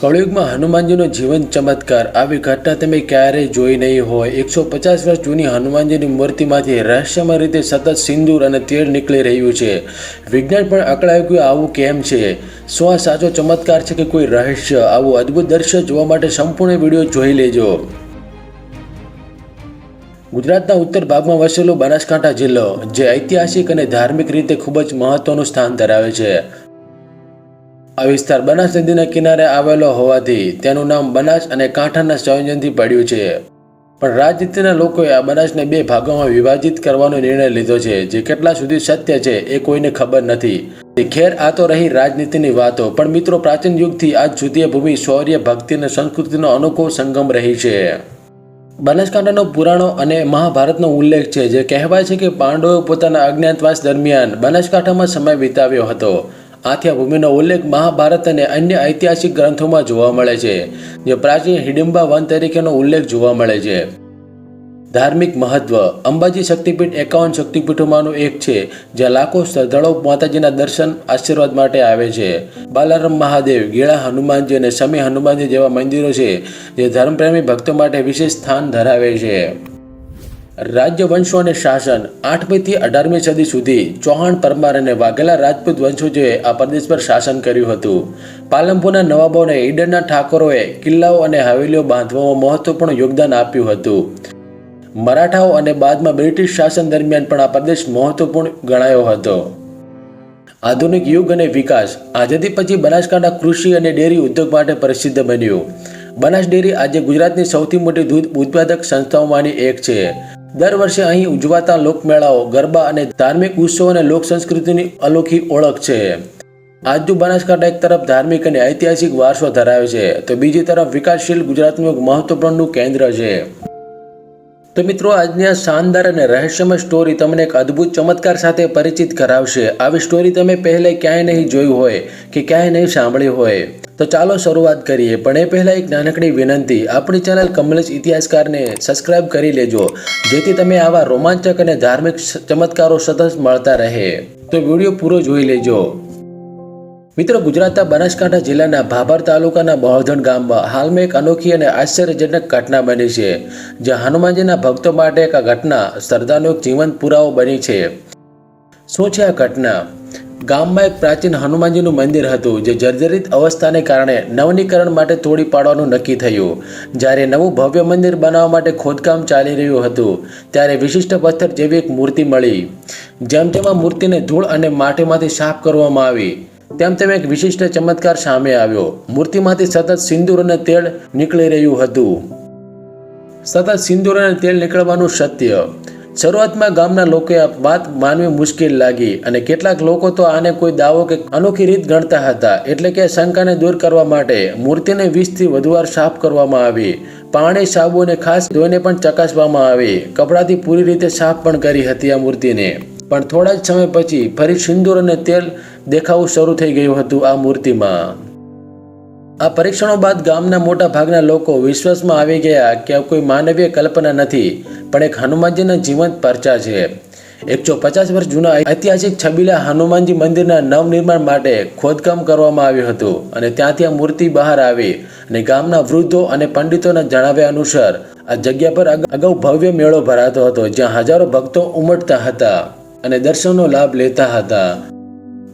કળયુગમાં હનુમાનજીનો જીવન ચમત્કાર. આવી ઘટના તમે ક્યારેય જોઈ નહીં હોય. એકસો પચાસ વર્ષ જૂની હનુમાનજીની મૂર્તિમાંથી રહસ્યમય રીતે સતત સિંદૂર અને તેલ નીકળી રહ્યું છે. વિજ્ઞાન પણ અકળાયું કે આવું કેમ છે? શું આ સાચો ચમત્કાર છે કે કોઈ રહસ્ય? આવું અદ્ભુત દ્રશ્ય જોવા માટે સંપૂર્ણ વીડિયો જોઈ લેજો. ગુજરાતના ઉત્તર ભાગમાં વસેલો બનાસકાંઠા જિલ્લો, જે ઐતિહાસિક અને ધાર્મિક રીતે ખૂબ જ મહત્વનું સ્થાન ધરાવે છે. આ વિસ્તાર બનાસ નદીના કિનારે આવેલો હોવાથી તેનું નામ બનાસ અને કાંઠાના સંયોજનથી પડ્યું છે. પણ રાજનીતિના લોકોએ આ બનાસને બે ભાગોમાં વિભાજિત કરવાનો નિર્ણય લીધો છે, જે કેટલા સુધી સત્ય છે એ કોઈને ખબર નથી. ખેર આ તો રહી રાજનીતિની વાતો, પણ મિત્રો, પ્રાચીન યુગથી આજ સુધી ભૂમિ શૌર્ય, ભક્તિ અને સંસ્કૃતિનો અનોખો સંગમ રહી છે. બનાસકાંઠાનો પુરાણો અને મહાભારતનો ઉલ્લેખ છે, જે કહેવાય છે કે પાંડવોએ પોતાના અજ્ઞાતવાસ દરમિયાન બનાસકાંઠામાં સમય વિતાવ્યો હતો. આથી આ ઉલ્લેખ મહાભારત અને અન્ય ઐતિહાસિક ગ્રંથોમાં જોવા મળે છે, જે પ્રાચીન હિડિંબા વન તરીકેનો ઉલ્લેખ જોવા મળે છે. ધાર્મિક મહત્વ. અંબાજી શક્તિપીઠ એકાવન શક્તિપીઠોમાંનું એક છે, જ્યાં લાખો શ્રદ્ધાળુઓ માતાજીના દર્શન, આશીર્વાદ માટે આવે છે. બાલારામ મહાદેવ, ગીળા હનુમાનજી અને સમી હનુમાનજી જેવા મંદિરો છે, જે ધર્મપ્રેમી ભક્તો માટે વિશેષ સ્થાન ધરાવે છે. રાજ્ય વંશો અને શાસન આઠમીથી અઢારમી સદી સુધી ચૌહાણ, પરમાર અને વાઘેલા રાજપૂત વંશોજોએ આ પ્રદેશ પર શાસન કર્યું હતું. પાલનપુરના નવાબો અને ઈડરના ઠાકોરોએ કિલ્લાઓ અને હવેલીઓ બાંધવામાં મહત્વપૂર્ણ યોગદાન આપ્યું હતું. મરાઠાઓ અને બાદમાં બ્રિટિશ શાસન દરમિયાન પણ આ પ્રદેશ મહત્વપૂર્ણ ગણાયો હતો. આધુનિક યુગ અને વિકાસ આઝાદી પછી બનાસકાંઠા કૃષિ અને ડેરી ઉદ્યોગ માટે પ્રસિદ્ધ બન્યું. બનાસ ડેરી આજે ગુજરાતની સૌથી મોટી દૂધ ઉત્પાદક સંસ્થાઓમાંની એક છે. દર વર્ષે અહીં ઉજવાતા લોકમેળાઓ ગરબા અને ધાર્મિક ઉત્સવો અને લોક સંસ્કૃતિની અનોખી ઓળખ છે. આજુ બનાસકાંઠા એક તરફ ધાર્મિક અને ઐતિહાસિક વારસો ધરાવે છે, તો બીજી તરફ વિકાસશીલ ગુજરાતનું એક મહત્વપૂર્ણ કેન્દ્ર છે. તો મિત્રો, આજની આ શાનદાર અને રહસ્યમય સ્ટોરી તમને એક અદ્ભુત ચમત્કાર સાથે પરિચિત કરાવશે. આવી સ્ટોરી તમે પહેલે ક્યાંય નહીં જોઈ હોય કે ક્યાંય નહીં સાંભળી હોય. તો ચાલો શરૂઆત કરીએ. પણ એ પહેલાં એક નાનકડી વિનંતી. આપણી ચેનલ કમલેશ ઇતિહાસકારને સબસ્ક્રાઇબ કરી લેજો, જેથી તમે આવા રોમાંચક અને ધાર્મિક ચમત્કારો સતત મળતા રહે. તો વીડિયો પૂરો જોઈ લેજો. મિત્રો, ગુજરાતના બનાસકાંઠા જિલ્લાના ભાભર તાલુકાના બહોધણ ગામમાં હાલમાં એક અનોખી અને આશ્ચર્યજનક ઘટના બની છે જે હનુમાનજીના ભક્તો માટે એક ઘટના શ્રદ્ધાનો એક જીવંત પુરાવો બની છે. શું છે આ ઘટના? ગામમાં એક પ્રાચીન હનુમાનજીનું મંદિર હતું જે જર્જરિત અવસ્થાને કારણે નવનીકરણ માટે તોડી પાડવાનું નક્કી થયું. જ્યારે નવું ભવ્ય મંદિર બનાવવા માટે ખોદકામ ચાલી રહ્યું હતું, ત્યારે વિશિષ્ટ પથ્થર જેવી એક મૂર્તિ મળી. જેમ તેમ મૂર્તિને ધૂળ અને માટીમાંથી સાફ કરવામાં આવી, તેમ તેમ એક વિશિષ્ટ ચમત્કાર સામે આવ્યો. મૂર્તિમાંથી સતત સિંદૂર અને તેલ નીકળી રહ્યું હતું. સતત સિંદૂર અને તેલ નીકળવાનું સત્ય. શરૂઆતમાં ગામના લોકોએ આ વાત માનવી મુશ્કેલ લાગી અને કેટલાક લોકો તો આને કોઈ દાવો કે અનોખી રીત ગણતા હતા. એટલે કે શંકાને દૂર કરવા માટે મૂર્તિને વીસથી વધુ વાર સાફ કરવામાં આવી. પાણી, સાબુ અને ખાસ ધોઈને પણ ચકાસવામાં આવી. કપડાથી પૂરી રીતે સાફ પણ કરી હતી આ મૂર્તિને. પણ થોડા જ સમય પછી ફરી સિંદૂર અને તેલ દેખાવું શરૂ થઈ ગયું હતું આ મૂર્તિમાં. આ પરીક્ષણો બાદ ગામના મોટા ભાગના લોકો વિશ્વાસમાં આવી ગયા કે આ કોઈ માનવીય કલ્પના નથી, પણ એક હનુમાનજીના જીવંત પરચા છે. એકસો પચાસ વર્ષ જૂના ઐતિહાસિક છબીલા હનુમાનજી મંદિરના નવનિર્માણ માટે ખોદકામ કરવામાં આવ્યું હતું અને ત્યાંથી આ મૂર્તિ બહાર આવી અને ગામના વૃદ્ધો અને પંડિતોના જણાવ્યા અનુસાર, આ જગ્યા પર અગાઉ ભવ્ય મેળો ભરાતો હતો જ્યાં હજારો ભક્તો ઉમટતા હતા અને દર્શનનો લાભ લેતા હતા.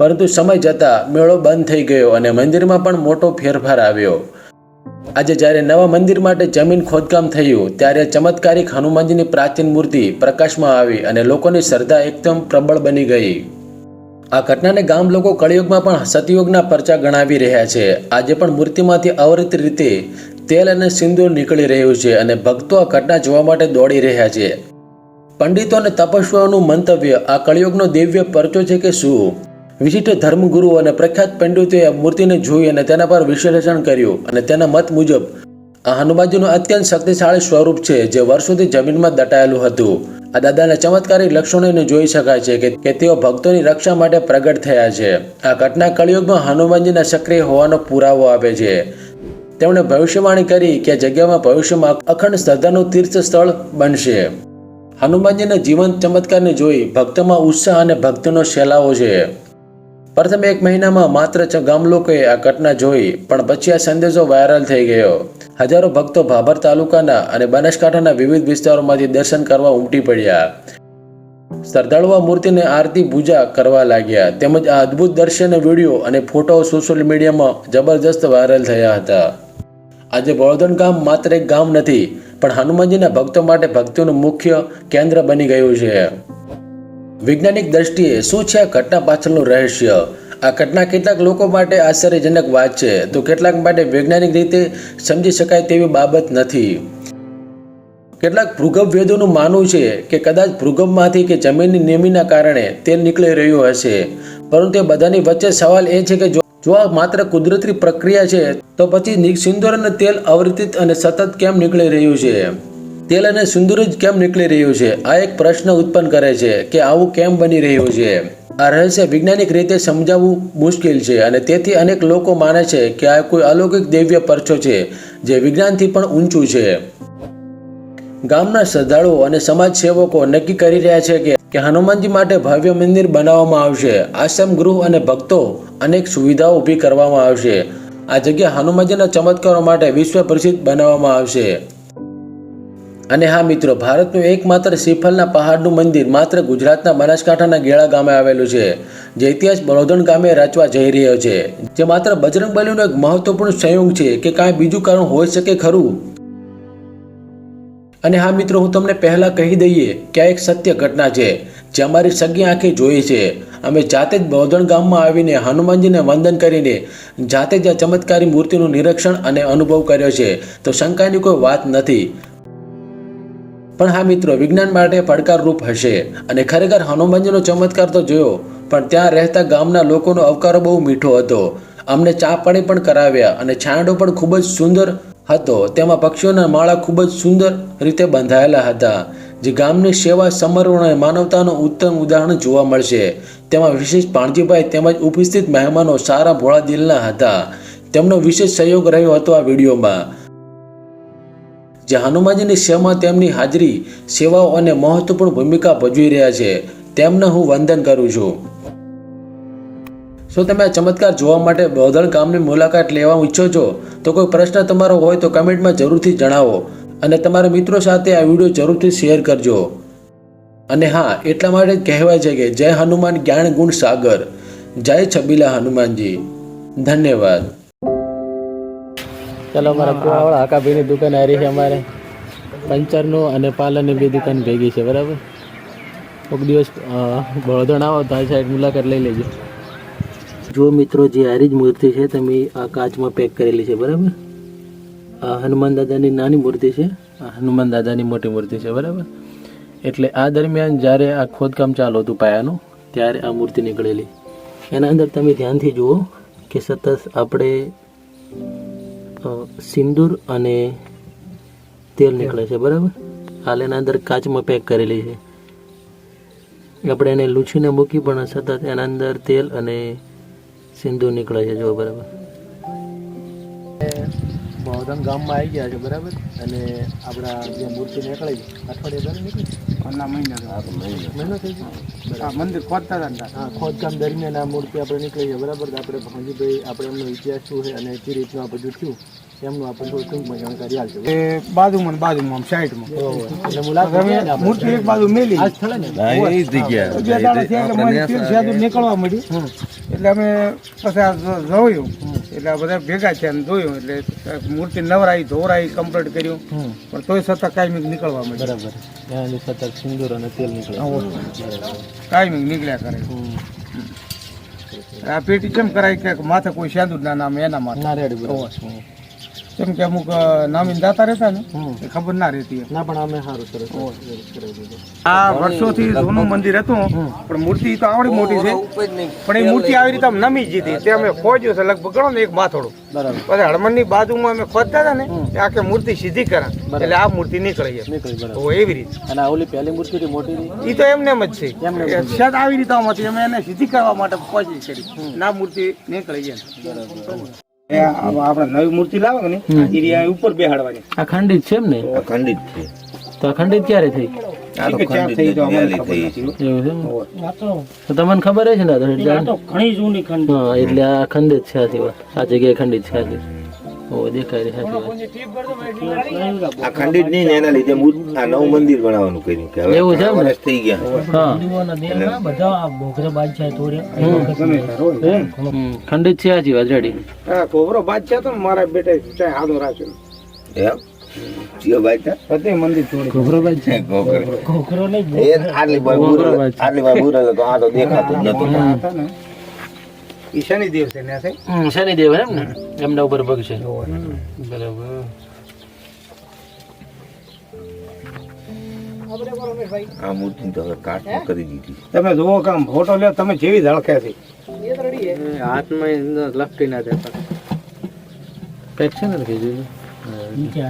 પરંતુ સમય જતાં મેળો બંધ થઈ ગયો અને મંદિરમાં પણ મોટો ફેરફાર આવ્યો. આજે જ્યારે નવા મંદિર માટે જમીન ખોદકામ થયું, ત્યારે ચમત્કારિક હનુમાનજીની પ્રાચીન મૂર્તિ પ્રકાશમાં આવી અને લોકોની શ્રદ્ધા એકદમ પ્રબળ બની ગઈ. આ ઘટનાને ગામ લોકો કળિયુગમાં પણ સતયુગના પરચા ગણાવી રહ્યા છે. આજે પણ મૂર્તિમાંથી અવરિત રીતે તેલ અને સિંદૂર નીકળી રહ્યું છે અને ભક્તો આ ઘટના જોવા માટે દોડી રહ્યા છે. પંડિતો અને તપસ્વીઓનું મંતવ્ય આ કળિયુગનો દિવ્ય પરચો છે કે શું? વિશિષ્ટ ધર્મગુરુ અને પ્રખ્યાત પંડિતોએ મૂર્તિને જોઈ અને તેના પર વિશ્લેષણ કર્યું અને તેના મત મુજબ, આ હનુમાનજીનું અત્યંત શક્તિશાળી સ્વરૂપ છે જે વર્ષોથી જમીનમાં દટાયેલું હતું. આ દાદાના ચમત્કારી લક્ષણોને જોઈ શકાય છે કે તેઓ ભક્તોની રક્ષા માટે પ્રગટ થયા છે. આ ઘટના કળિયુગમાં હનુમાનજીના સક્રિય હોવાનો પુરાવો આપે છે. તેમણે ભવિષ્યવાણી કરી કે જગ્યામાં ભવિષ્યમાં અખંડ શ્રદ્ધાનું તીર્થ સ્થળ બનશે. હનુમાનજીના જીવન ચમત્કારને જોઈ ભક્તોમાં ઉત્સાહ અને ભક્તિનો સેલાવો છે. પ્રથમ એક મહિનામાં માત્ર ગામ લોકોએ આ ઘટના જોઈ, પણ પછી આ સંદેશો વાયરલ થઈ ગયો. હજારો ભક્તો ભાભર તાલુકાના અને બનાસકાંઠાના વિવિધ વિસ્તારોમાંથી દર્શન કરવા ઉમટી પડ્યા. શ્રદ્ધાળુઓ મૂર્તિને આરતી પૂજા કરવા લાગ્યા, તેમજ આ અદ્ભુત દર્શન વીડિયો અને ફોટો સોશિયલ મીડિયામાં જબરજસ્ત વાયરલ થયા હતા. આજે બળદણ ગામ માત્ર એક ગામ નથી, પણ હનુમાનજીના ભક્તો માટે ભક્તિનું મુખ્ય કેન્દ્ર બની ગયું છે. વૈજ્ઞાનિક દ્રષ્ટિએ શું છે આ ઘટના પાછળનું રહસ્ય? આ ઘટના કેટલાક લોકો માટે આશ્ચર્યજનક વાત છે. તો કેટલાક માટે વૈજ્ઞાનિક રીતે સમજી શકાય તેવી બાબત નથી. કેટલાક ભૂગર્ભ વેદોનું માનવું છે કે કદાચ ભૂગર્ભમાંથી કે જમીનની નેમીના કારણે તેલ નીકળી રહ્યું હશે. પરંતુ એ બધાની વચ્ચે સવાલ એ છે કે જો આ માત્ર કુદરતી પ્રક્રિયા છે, તો પછી સિંદૂર અને તેલ અવરિતિત અને સતત કેમ નીકળી રહ્યું છે? તેલ અને સિંદૂર જ કેમ નીકળી રહ્યું છે? આ એક પ્રશ્ન ઉત્પન્ન કરે છે કે આવું કેમ બની રહ્યું છે? આ રહસ્ય વૈજ્ઞાનિક રીતે સમજાવવું મુશ્કેલ છે અને તેથી અનેક લોકો માને છે કે આ કોઈ અલૌકિક દિવ્ય પરચો છે જે વિજ્ઞાનથી પણ ઊંચું છે. ગામના શ્રદ્ધાળુઓ અને સમાજ સેવકો નક્કી કરી રહ્યા છે કે કે હનુમાનજી માટે ભવ્ય મંદિર બનાવવામાં આવશે. આશ્રમ ગૃહ અને ભક્તો અનેક સુવિધાઓ ઊભી કરવામાં આવશે. આ જગ્યા હનુમાનજીના ચમત્કારો માટે વિશ્વ પ્રસિદ્ધ બનાવવામાં આવશે. અને હા મિત્રો, ભારતનું એકમાત્ર શ્રીફળના પહાડનું મંદિર માત્ર ગુજરાતના બનાસકાંઠાના ગેળા ગામે આવેલું છે, જે ઇતિહાસ બળોદણ ગામે રચવા જઈ રહ્યો છે, જે માત્ર બજરંગ એક મહત્વપૂર્ણ સંયોગ છે કે કાંઈ બીજું કારણ હોઈ શકે ખરું? અને હા મિત્રો, હું તમને પહેલાં કહી દઈએ કે આ એક સત્ય ઘટના છે, જે અમારી સગી આંખે જોઈ છે. અમે જાતે જ બોધણ ગામમાં આવીને હનુમાનજીને વંદન કરીને જાતે જ આ ચમત્કારી મૂર્તિનું નિરીક્ષણ અને અનુભવ કર્યો છે. તો શંકાની કોઈ વાત નથી. પણ હા મિત્રો, વિજ્ઞાન માટે પડકારરૂપ હશે અને ખરેખર હનુમાનજીનો ચમત્કાર તો જોયો, પણ ત્યાં રહેતા ગામના લોકોનો અવકારો બહુ મીઠો હતો. અમને ચા પાણી પણ કરાવ્યા અને છાંયડો પણ ખૂબ જ સુંદર હતો. તેમાં પક્ષીઓના માળા ખૂબ જ સુંદર રીતે બંધાયેલા હતા, જે ગામની સેવા સમર્પણ અને માનવતાનું ઉત્તમ ઉદાહરણ જોવા મળશે. તેમાં વિશેષ પાણજીભાઈ તેમજ ઉપસ્થિત મહેમાનો સારા ભોળા દિલના હતા. તેમનો વિશેષ સહયોગ રહ્યો હતો આ વિડીયોમાં. જે હનુમાનજીની સેવામાં તેમની હાજરી, સેવાઓ અને મહત્વપૂર્ણ ભૂમિકા ભજવી રહ્યા છે, તેમને હું વંદન કરું છું. શું તમે આ ચમત્કાર જોવા માટે બોધણ ગામની મુલાકાત લેવા ઈચ્છો છો? તો કોઈ પ્રશ્ન તમારો હોય તો કમેન્ટમાં જરૂરથી જણાવો અને તમારા મિત્રો સાથે આ વીડિયો જરૂરથી શેર કરજો. અને હા, એટલા માટે કહેવાય છે કે જય હનુમાન જ્ઞાન ગુણ સાગર. જય છબીલા હનુમાનજી. ધન્યવાદ. ચાલો, અમારા કુવાવાળા આકાભાઈની દુકાન હારી છે અમારે. પંચરનું અને પાલનની બે દુકાન ભેગી છે, બરાબર? કોઈક દિવસ બળોદણ આવો, તો આ સાઈડ મુલાકાત લઈ લેજો. જો મિત્રો, જે આરી જ મૂર્તિ છે, તમે આ કાચમાં પેક કરેલી છે, બરાબર? આ હનુમાન દાદાની નાની મૂર્તિ છે, આ હનુમાન દાદાની મોટી મૂર્તિ છે, બરાબર? એટલે આ દરમિયાન જ્યારે આ ખોદકામ ચાલુ હતું પાયાનું, ત્યારે આ મૂર્તિ નીકળેલી. એના અંદર તમે ધ્યાનથી જુઓ કે સતત આપણે સિંદૂર અને તેલ નીકળે છે, બરાબર? હાલ એના અંદર કાચમાં પેક કરેલી છે. આપણે એને લૂછીને મૂકી પણ સતત એના અંદર તેલ અને સિંદૂર નીકળે છે જો બરાબર. ગામમાં આવી ગયા છે બરાબર? અને આપણા જે મૂર્તિ નીકળી અઠવાડિયા પહેલા નીકળી મહિના મહિનો. થઈ ગયો? મંદિર ખોદતા હતા હા ખોદકામ દરમિયાન આ મૂર્તિ આપણે નીકળી છે બરાબર? આપણે ભાંજીભાઈ આપણે એમનો ઇતિહાસ શું છે અને કઈ રીતનું આ બધું થયું એમનું આપણે ટૂંકમાં જાણકારી આપજો. એ બાજુમાં બાજુમાં સાઈડમાં. મૂર્તિ એક બાજુ મેલી. નીકળવા મળી એટલે અમે પછી જોયું એટલે આ બધા ભેગા છે અને જોયું એટલે મૂર્તિ નવરાઈ ધોરાઈ કમ્પ્લીટ કર્યું. પણ તોય છતાં કાયમિક નીકળવા મળ્યું બરાબર. ત્યાંની સતત સિંદૂર અને તેલ નીકળે. કાયમિક નીકળ્યા કરે. આ પેટી કેમ કરાય કે માથે કોઈ સાદુ ના નામ એના માટે ના રેડી બરાબર. કેમ કે અમુક નામીન દાતા રહેતા ને એ ખબર ના રહેતી ના પણ અમે સારું સરસ આ વર્ષોથી જૂનું મંદિર હતું પણ મૂર્તિ તો આવડી મોટી છે. પણ એ મૂર્તિ આવી રીતે નમી જ હતી. તે અમે ખોજ્યું છે લગભગ ગણો ને એક માથોડું બરાબર. પછી હળમણની બાજુમાં અમે ખોદતા હતા ને આખી આખે મૂર્તિ સીધી કરા એટલે આ મૂર્તિ નીકળી જાય તો એવી રીતે. અને ઓલી પહેલી મૂર્તિ મોટી એ તો એમને એમ જ છે. શાયદ આવી રીતે આમ હતી. અમે એને સીધી કરવા માટે કોશિશ કરી. ના મૂર્તિ નીકળી જાય આપણે નવી મૂર્તિ લાવે ને એ ઉપર બેહાડવાની. આ ખંડિત છે એમ ને? ખંડિત છે. તો આ ખંડિત ક્યારે થઈ? તમને ખબર છે ને એટલે આ તો ઘણી જૂની ખંડ હા એટલે આ ખંડિત છે આ જગ્યાએ ખંડિત છે ઓ દેખાય આ ખંડિત નહીં ને એના લીધે આ નવું મંદિર બનાવવાનું કર્યું કે હવે એવું છે? વર્ષ થઈ ગયા. હા. બધા ખંડિત છે સાચી વાત હા કોબરો બાદશાહ તો ને મારા બેટા ચાય હાથો રાખ્યો. એમ? આટલી બાર આટલી બાર તો આ તો દેખાતું જ નતું હતા શનિદેવ છે ને શનિદેવ એમ ને? એમના ઉપર પગ છે બરાબર. આ મૂર્તિ તો કાટમાં કરી દીધી. તમે જુઓ કામ ફોટો લ્યો તમે જેવી ધડકે છે. હાથમાં લપટી ના દેતા કંઈક છે ને કીધું? નીચે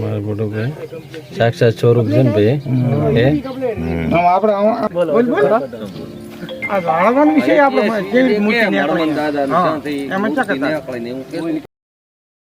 કરતા ફોટો ભાઈ સાક્ષાત શોરૂમ છે ને ભાઈ. આમ આપણે બોલ. બોલ આ લાળવાનું વિષય આપણે જેવી મૂર્તિ નીકળી. હા, એમાં ચા કરતા.